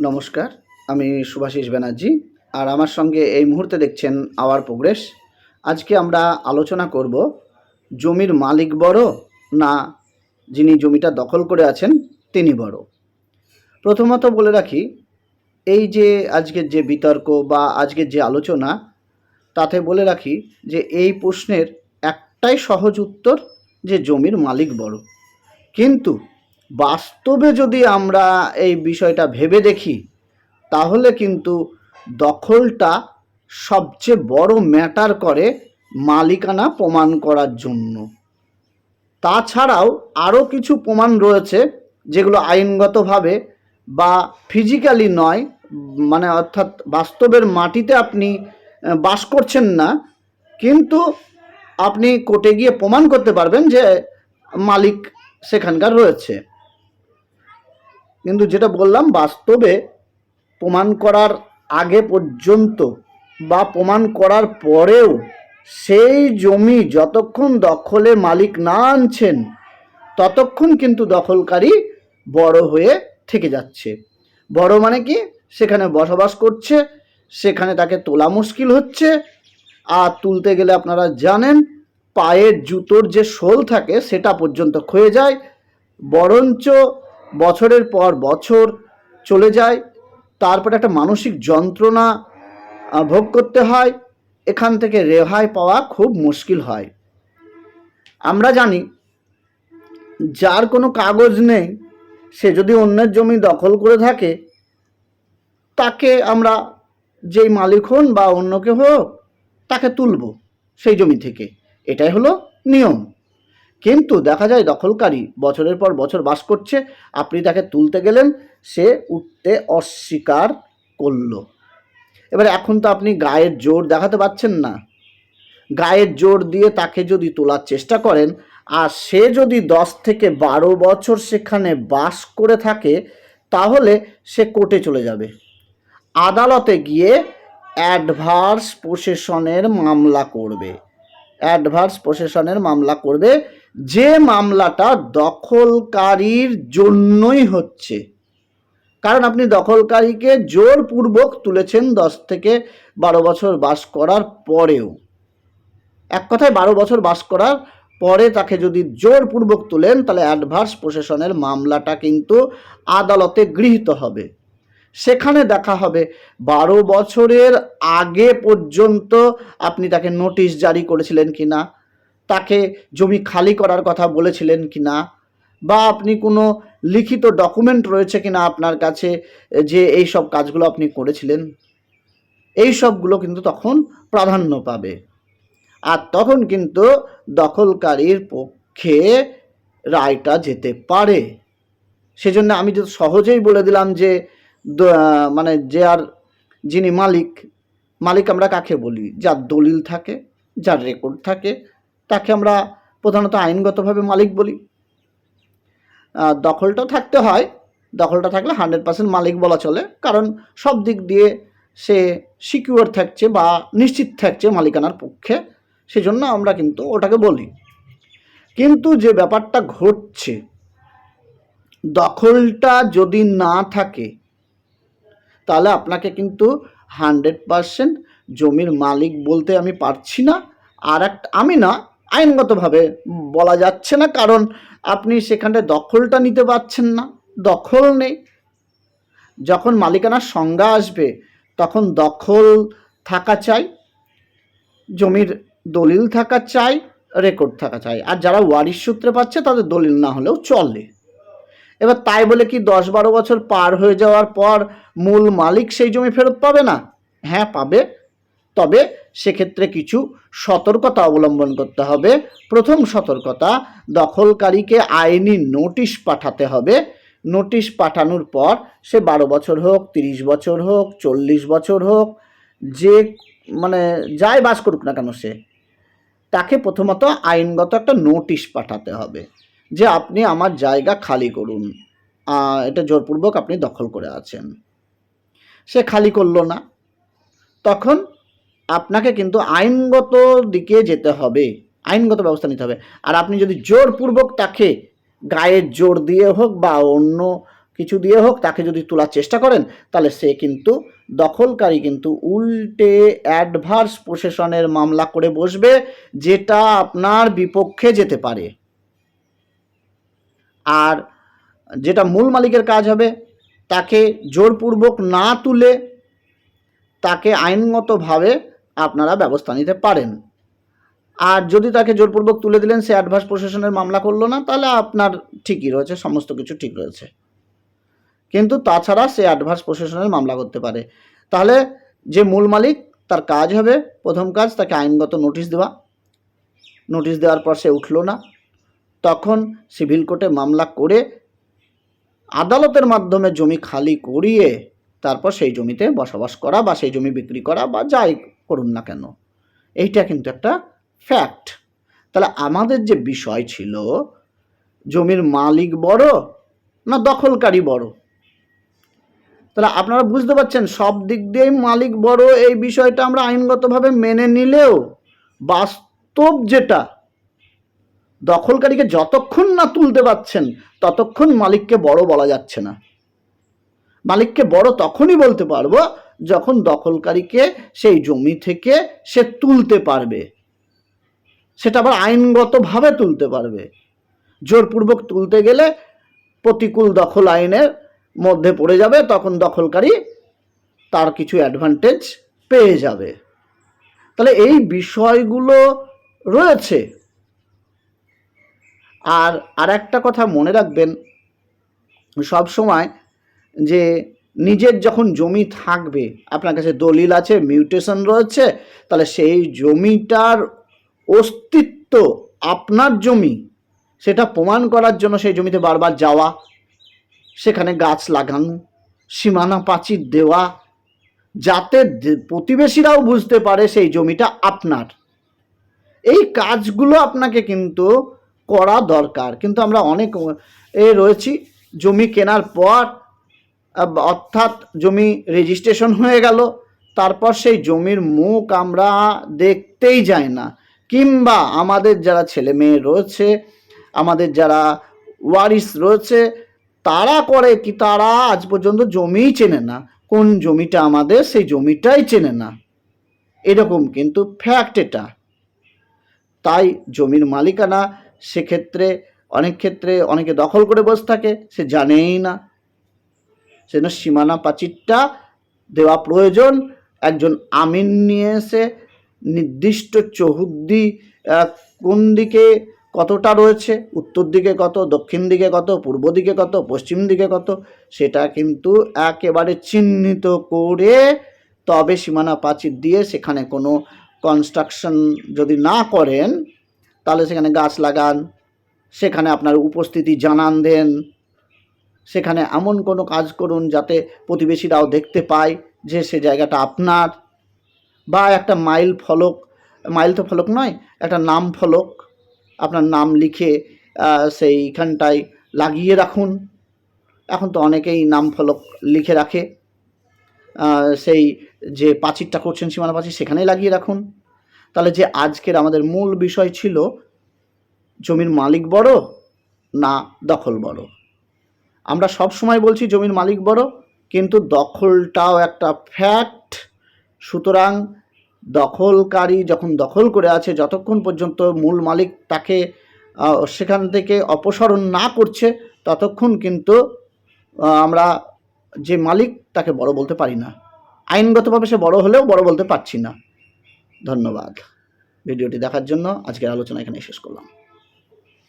নমস্কার, আমি সুভাষিস ব্যানার্জি। আর আমার সঙ্গে এই মুহূর্তে দেখছেন আওয়ার প্রোগ্রেস। আজকে আমরা আলোচনা করব, জমির মালিক বড় না যিনি জমিটা দখল করে আছেন তিনি বড়? প্রথমত বলে রাখি, এই যে আজকের যে বিতর্ক বা আজকের যে আলোচনা, তাতে বলে রাখি যে এই প্রশ্নের একটাই সহজ উত্তর যে জমির মালিক বড়। কিন্তু বাস্তবে যদি আমরা এই বিষয়টা ভেবে দেখি, তাহলে কিন্তু দখলটা সবচেয়ে বড় ম্যাটার করে মালিকানা প্রমাণ করার জন্য। তাছাড়াও আরও কিছু প্রমাণ রয়েছে, যেগুলো আইনগতভাবে বা ফিজিক্যালি নয় মানে অর্থাৎ বাস্তবের মাটিতে আপনি বাস করছেন না, কিন্তু আপনি কোর্টে গিয়ে প্রমাণ করতে পারবেন যে মালিক সেখানকার রয়েছে। কিন্তু যেটা বললাম, বাস্তবে প্রমাণ করার আগে পর্যন্ত বা প্রমাণ করার পরেও সেই জমি যতক্ষণ দখলে মালিক না আনছেন, ততক্ষণ কিন্তু দখলকারী বড় হয়ে থেকে যাচ্ছে। বড় মানে কি? সেখানে বসবাস করছে, সেখানে তাকে তোলা মুশকিল হচ্ছে। আর তুলতে গেলে আপনারা জানেন, পায়ের জুতোর যে শোল থাকে, সেটা পর্যন্ত ক্ষয়ে যায়। বরঞ্চ বছরের পর বছর চলে যায়, তারপরে একটা মানসিক যন্ত্রণা ভোগ করতে হয়, এখান থেকে রেহাই পাওয়া খুব মুশকিল হয়। আমরা জানি, যার কোনো কাগজ নেই, সে যদি অন্যের জমি দখল করে থাকে, তাকে আমরা যেই মালিক হন বা অন্য কেউ হোক, তাকে তুলব সেই জমি থেকে। এটাই হলো নিয়ম। কিন্তু দেখা যায় দখলকারী বছরের পর বছর বাস করছে, আপনি তাকে তুলতে গেলেন, সে উঠতে অস্বীকার করল। এবার এখন তো আপনি গায়ের জোর দেখাতে পাচ্ছেন না। গায়ের জোর দিয়ে তাকে যদি তোলার চেষ্টা করেন, আর সে যদি দশ থেকে বারো বছর সেখানে বাস করে থাকে, তাহলে সে কোর্টে চলে যাবে। আদালতে গিয়ে অ্যাডভার্স পোসেশনের মামলা করবে। অ্যাডভার্স পোসেশনের মামলা করবে যে মামলাটা দখলকারীর জন্যই হচ্ছে। কারণ আপনি দখলকারীকে জোরপূর্বক তুলেছেন দশ থেকে বারো বছর বাস করার পরেও। এক কথায় বারো বছর বাস করার পরে তাকে যদি জোরপূর্বক তুলেন, তাহলে অ্যাডভার্স প্রশাসনের মামলাটা কিন্তু আদালতে গৃহীত হবে। সেখানে দেখা হবে বারো বছরের আগে পর্যন্ত আপনি তাকে নোটিশ জারি করেছিলেন কি না তাকে জমি খালি করার কথা বলেছিলেন কি না? বা আপনি কোনো লিখিত ডকুমেন্ট রয়েছে কি না আপনার কাছে যে এই সব কাজগুলো আপনি করেছিলেন? এই সবগুলো কিন্তু তখন প্রাধান্য পাবে। আর তখন কিন্তু দখলকারীর পক্ষে রায়টা যেতে পারে। সেজন্য আমি তো সহজেই বলে দিলাম যে মানে যে আর যিনি মালিক মালিক আমরা কাকে বলি? যার দলিল থাকে, যার রেকর্ড থাকে তাকে আমরা প্রধানত আইনগতভাবে মালিক বলি। দখলটা থাকতে হয়, দখলটা থাকলে হান্ড্রেড পার্সেন্ট মালিক বলা চলে, কারণ সব দিক দিয়ে সে সিকিউর থাকছে বা নিশ্চিত থাকছে মালিকানার পক্ষে, সেজন্য আমরা কিন্তু ওটাকে বলি। কিন্তু যে ব্যাপারটা ঘটছে, দখলটা যদি না থাকে, তাহলে আপনাকে কিন্তু হান্ড্রেড পারসেন্ট জমির মালিক বলতে আমি পারছি না। আর একটা আমি না আইনগতভাবে বলা যাচ্ছে না কারণ আপনি সেখানটায় দখলটা নিতে পারছেন না দখল নেই। যখন মালিকানার সংজ্ঞা আসবে তখন দখল থাকা চাই জমির দলিল থাকা চাই রেকর্ড থাকা চাই। আর যারা ওয়ারিশ সূত্রে পাচ্ছে তাদের দলিল না হলেও চলে। এবার তাই বলে কি দশ বারো বছর পার হয়ে যাওয়ার পর মূল মালিক সেই জমি ফেরত পাবে না? হ্যাঁ পাবে। তবে সেক্ষেত্রে কিছু সতর্কতা অবলম্বন করতে হবে। প্রথম সতর্কতা, দখলকারীকে আইনি নোটিশ পাঠাতে হবে। নোটিশ পাঠানোর পর সে বারো বছর হোক, তিরিশ বছর হোক, চল্লিশ বছর হোক, যে মানে যাই বাস করুক না কেন সে, তাকে প্রথমত আইনগত একটা নোটিশ পাঠাতে হবে যে আপনি আমার জায়গা খালি করুন। এটা জোরপূর্বক আপনি দখল করে আছেন। সে খালি করল না। তখন আপনাকে কিন্তু আইনগত দিকে যেতে হবে, আইনগত ব্যবস্থা নিতে হবে। আর আপনি যদি জোরপূর্বক তাকে গায়ের জোর দিয়ে হোক বা অন্য কিছু দিয়ে হোক, তাকে যদি তোলার চেষ্টা করেন, তাহলে সে কিন্তু দখলকারী কিন্তু উল্টে অ্যাডভার্স প্রশাসনের মামলা করে বসবে, যেটা আপনার বিপক্ষে যেতে পারে। আর যেটা মূল মালিকের কাজ হবে, তাকে জোরপূর্বক না তুলে তাকে আইনগতভাবে আপনারা ব্যবস্থা নিতে পারেন। আর যদি তাকে জোরপূর্বক তুলে দিলেন, সে অ্যাডভান্স প্রশাসনের মামলা করল না, তাহলে আপনার ঠিকই রয়েছে, সমস্ত কিছু ঠিক রয়েছে। কিন্তু তাছাড়া সে অ্যাডভান্স প্রশাসনের মামলা করতে পারে। তাহলে যে মূল মালিক, তার কাজ হবে, প্রথম কাজ, তাকে আইনগত নোটিশ দেওয়া। নোটিশ দেওয়ার পর সে উঠল না। তখন সিভিল কোর্টে মামলা করে আদালতের মাধ্যমে জমি খালি করিয়ে তারপর সেই জমিতে বসবাস করা বা সেই জমি বিক্রি করা বা যাই করুন না কেন? এইটা কিন্তু একটা ফ্যাক্ট তাহলে আমাদের যে বিষয় ছিল, জমির মালিক বড় না দখলকারী বড়? তাহলে আপনারা বুঝতে পারছেন, সব দিক দিয়েই মালিক বড়, এই বিষয়টা আমরা আইনগতভাবে মেনে নিলেও বাস্তব যেটা, দখলকারীকে যতক্ষণ না তুলতে পারছেন, ততক্ষণ মালিককে বড় বলা যাচ্ছে না। মালিককে বড় তখনই বলতে পারব যখন দখলকারীকে সেই জমি থেকে সে তুলতে পারবে। সেটা আবার আইনগতভাবে তুলতে পারবে। জোরপূর্বক তুলতে গেলে প্রতিকূল দখল আইনের মধ্যে পড়ে যাবে, তখন দখলকারী তার কিছু অ্যাডভান্টেজ পেয়ে যাবে। তাহলে এই বিষয়গুলো রয়েছে। আর আর একটা কথা মনে রাখবেন সব সময় যে নিজের যখন জমি থাকবে, আপনার কাছে দলিল আছে মিউটেশন রয়েছে, তাহলে সেই জমিটার অস্তিত্ব আপনার জমি, সেটা প্রমাণ করার জন্য সেই জমিতে বারবার যাওয়া, সেখানে গাছ লাগানো, সীমানা প্রাচীর দেওয়া, যাতে প্রতিবেশীরাও বুঝতে পারে সেই জমিটা আপনার। এই কাজগুলো আপনাকে কিন্তু করা দরকার। কিন্তু আমরা অনেক এ রয়েছি, জমি কেনার পর অর্থাৎ জমি রেজিস্ট্রেশন হয়ে গেল, তারপর সেই জমির মুখ আমরা দেখতেই যাই না। কিংবা আমাদের যারা ছেলে মেয়ে রয়েছে, আমাদের যারা ওয়ারিস রয়েছে, তারা করে কি তারা আজ পর্যন্ত জমিই চেনে না। কোন জমিটা আমাদের, সেই জমিটাই চেনে না। এরকম কিন্তু ফ্যাক্ট এটা। তাই জমির মালিকানা সেক্ষেত্রে, অনেক ক্ষেত্রে অনেকে দখল করে বসে থাকে, সে জানেই না। সেজন্য সীমানা প্রাচীরটা দেওয়া প্রয়োজন। একজন আমিন নিয়ে এসে নির্দিষ্ট চৌহদ্দি কোন দিকে কতটা রয়েছে, উত্তর দিকে কত, দক্ষিণ দিকে কত, পূর্ব দিকে কত, পশ্চিম দিকে কত, সেটা কিন্তু একেবারে চিহ্নিত করে তবে সীমানা প্রাচীর দিয়ে সেখানে কোনো কনস্ট্রাকশন যদি না করেন, তাহলে সেখানে গাছ লাগান, সেখানে আপনার উপস্থিতি জানান দেন। সেখানে এমন কোনো কাজ করুন যাতে প্রতিবেশীরাও দেখতে পায় যে সে জায়গাটা আপনার। বা একটা মাইল ফলক, মাইল তো ফলক নয়, একটা নাম ফলক, আপনার নাম লিখে সেইখানটায় লাগিয়ে রাখুন। এখন তো অনেকেই নাম ফলক লিখে রাখে। সেই যে পাঁচিরটা করছেন সীমানা পাঁচির সেখানেই লাগিয়ে রাখুন। তাহলে যে আজকের আমাদের মূল বিষয় ছিল, জমির মালিক বড় না দখল বড়? আমরা সব সময় বলছি জমির মালিক বড়, কিন্তু দখলটাও একটা ফ্যাক্ট সুতরাং দখলকারী যখন দখল করে আছে, যতক্ষণ পর্যন্ত মূল মালিক তাকে সেখান থেকে অপসারণ না করছে, ততক্ষণ কিন্তু আমরা যে মালিক তাকে বড় বলতে পারি না। আইনগতভাবে সে বড় হলেও বড় বলতে পারছি না। ধন্যবাদ। ভিডিওটি দেখার জন্য আজকের আলোচনা এখানে শেষ করলাম।